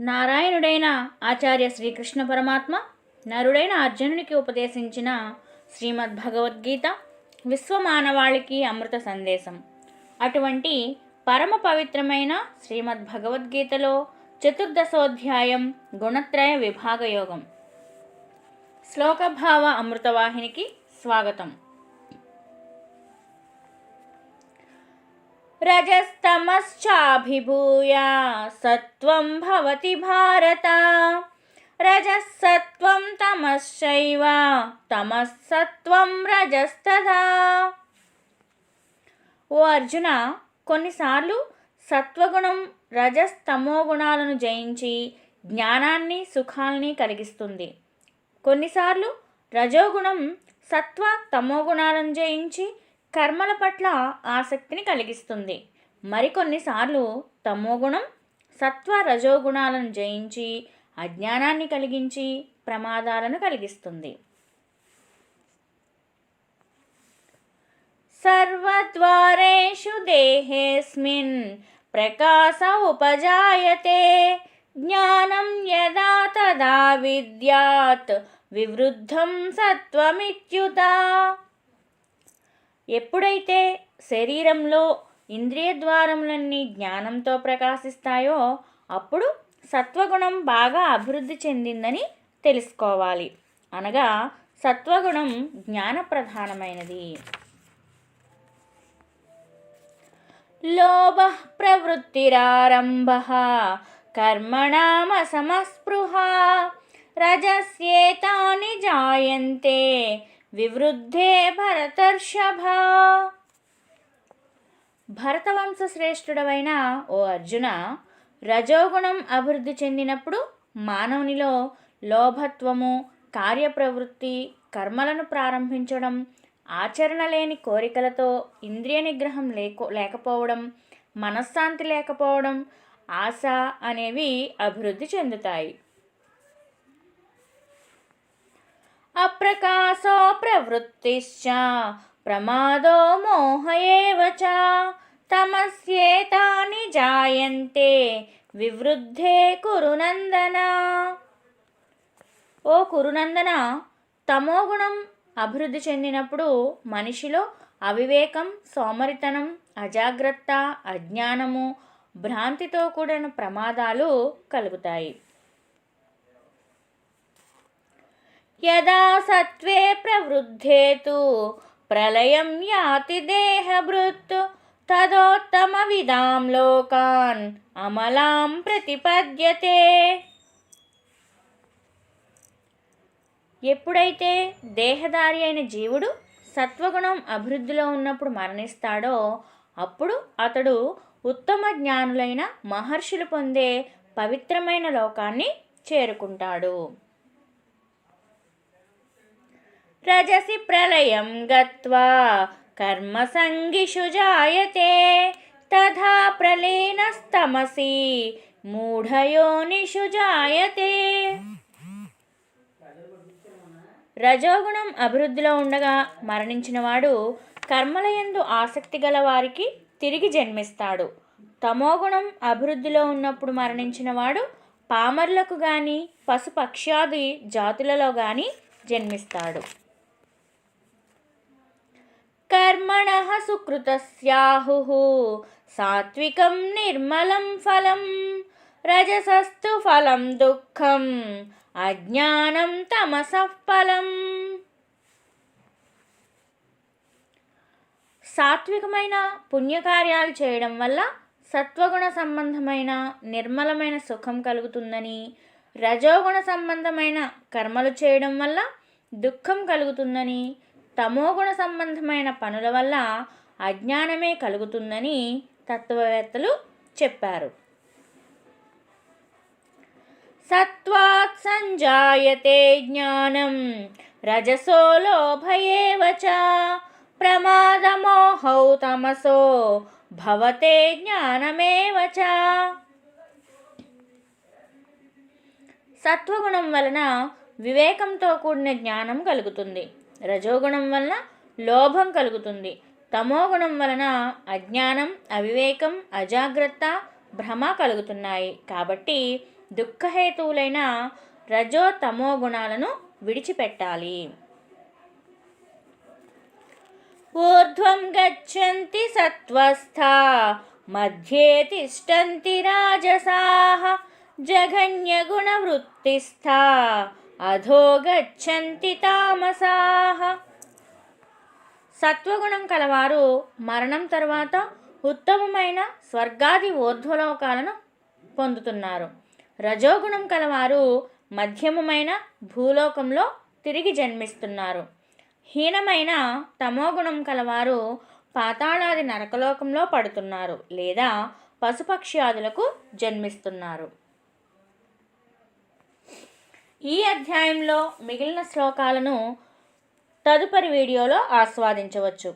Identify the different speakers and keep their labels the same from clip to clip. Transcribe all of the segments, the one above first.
Speaker 1: నారాయణుడైన ఆచార్య శ్రీకృష్ణ పరమాత్మ నరుడైన అర్జునునికి ఉపదేశించిన శ్రీమద్ భగవద్గీత విశ్వమానవాళికి అమృత సందేశం. అటువంటి పరమ పవిత్రమైన శ్రీమద్ భగవద్గీతలో చతుర్దశోధ్యాయం గుణత్రయ విభాగయోగం. శ్లోకభావ అమృతవాహినికి స్వాగతం. రజస్తమశ్చాభిభూయ సత్వం భవతి భారత రజసత్వం తమశ్చైవ తమస్సత్వం రజస్తదా ఓ అర్జున కొన్నిసార్లు సత్వగుణం రజస్తమో గుణాలను జయించి జ్ఞానాన్ని సుఖాల్ని కలిగిస్తుంది. కొన్నిసార్లు రజోగుణం సత్వ తమోగుణాలను జయించి కర్మల పట్ల ఆసక్తిని కలిగిస్తుంది. మరికొన్నిసార్లు తమోగుణం సత్వ రజోగుణాలను జయించి అజ్ఞానాన్ని కలిగించి ప్రమాదాలను కలిగిస్తుంది. సర్వద్వారేషు దేహేస్మిన్ ప్రకాశ ఉపజాయతే జ్ఞానం యదా తదా విద్యాత్ వివృద్ధం సత్వమిత్యుత. ఎప్పుడైతే శరీరంలో ఇంద్రియ ద్వారములన్నీ జ్ఞానంతో ప్రకాశిస్తాయో అప్పుడు సత్వగుణం బాగా అభివృద్ధి చెందిందని తెలుసుకోవాలి. అనగా సత్వగుణం జ్ఞాన ప్రధానమైనది లోభ ప్రవృత్తిరారంభ కర్మణామసమస్పృహ రజస్యేతాని జాయంతే వివృద్ధే భరతర్షభ. భరతవంశ శ్రేష్ఠుడవైన ఓ అర్జున రజోగుణం అభివృద్ధి చెందినప్పుడు మానవునిలో లోభత్వము కార్యప్రవృత్తి కర్మలను ప్రారంభించడం ఆచరణ లేని కోరికలతో ఇంద్రియ నిగ్రహం లేకో లేకపోవడం మనశ్శాంతి లేకపోవడం ఆశ అనేవి అభివృద్ధి చెందుతాయి. అప్రకాశో ప్రవృత్తిశ్చ ప్రమాదో మోహ ఏవ చ తమస్యేతాని జాయంతే వివృద్ధే కురునందన. ఓ కురునందన తమోగుణం అభివృద్ధి చెందినప్పుడు మనిషిలో అవివేకం సోమరితనం అజాగ్రత్త అజ్ఞానము భ్రాంతితో కూడిన ప్రమాదాలు కలుగుతాయి. యదా సత్వే ప్రవృద్ధే తు ప్రళయం యాతి దేహభృత్ తదోత్తమ విదాం లోకాన్ అమలాం ప్రతిపద్యతే. ఎప్పుడైతే దేహదారి అయిన జీవుడు సత్వగుణం అభివృద్ధిలో ఉన్నప్పుడు మరణిస్తాడో అప్పుడు అతడు ఉత్తమ జ్ఞానులైన మహర్షులు పొందే పవిత్రమైన లోకాన్ని చేరుకుంటాడు. రజసి ప్రళయం గత్వా. కర్మసంగిషు జాయతే. తథా ప్రలీనస్తమసి. మూఢయోనిషు జాయతే. రజోగుణం అభివృద్ధిలో ఉండగా మరణించినవాడు కర్మలయందు ఆసక్తి గల వారికి తిరిగి జన్మిస్తాడు. తమోగుణం అభివృద్ధిలో ఉన్నప్పుడు మరణించినవాడు పామర్లకు కానీ పశుపక్ష్యాది జాతులలో కానీ జన్మిస్తాడు. సుకృతస్యాహు సాత్వికం నిర్మలం ఫలం రజసస్తు ఫలం దుఃఖం అజ్ఞానం తమసః ఫలం. సాత్వికమైన పుణ్యకార్యాలు చేయడం వల్ల సత్వగుణ సంబంధమైన నిర్మలమైన సుఖం కలుగుతుందని రజోగుణ సంబంధమైన కర్మలు చేయడం వల్ల దుఃఖం కలుగుతుందని తమోగుణ సంబంధమైన పనుల వల్ల అజ్ఞానమే కలుగుతుందని తత్వవేత్తలు చెప్పారు. సత్వాత్ సంజాయతే జ్ఞానం రజసో లోభయేవ ప్రమాదమోహౌ తమసో భవతే జ్ఞానమేవ సత్వగుణం వలన వివేకంతో కూడిన జ్ఞానం కలుగుతుంది. రజోగుణం వలన లోభం కలుగుతుంది. తమోగుణం వలన అజ్ఞానం అవివేకం అజాగ్రత్త భ్రమ కలుగుతున్నాయి. కాబట్టి దుఃఖహేతువులైన రజో తమో గుణాలను విడిచిపెట్టాలి. ఊర్ధ్వం గచ్చంతి సత్వస్థ మధ్యే తిష్టంతి రాజసాః జఘన్యగుణవృత్తిస్థా. అధో గచ్చంతి తామసాహ సత్వగుణం కలవారు మరణం తర్వాత ఉత్తమమైన స్వర్గాది ఊర్ధ్వలోకాలను పొందుతున్నారు. రజోగుణం కలవారు మధ్యమమైన భూలోకంలో తిరిగి జన్మిస్తున్నారు. హీనమైన తమోగుణం కలవారు పాతాళాది నరకలోకంలో పడుతున్నారు లేదా పశుపక్ష్యాదులకు జన్మిస్తున్నారు. ఈ అధ్యాయంలో మిగిలిన శ్లోకాలను తదుపరి వీడియోలో ఆస్వాదించవచ్చు.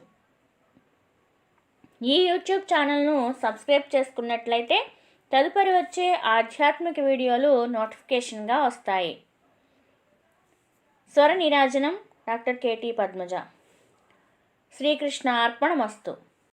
Speaker 1: ఈ యూట్యూబ్ ఛానల్ను సబ్స్క్రైబ్ చేసుకున్నట్లయితే తదుపరి వచ్చే ఆధ్యాత్మిక వీడియోలు నోటిఫికేషన్గా వస్తాయి. స్వర నీరాజనం డాక్టర్ కేటీ పద్మజ. శ్రీకృష్ణ అర్పణమస్తు.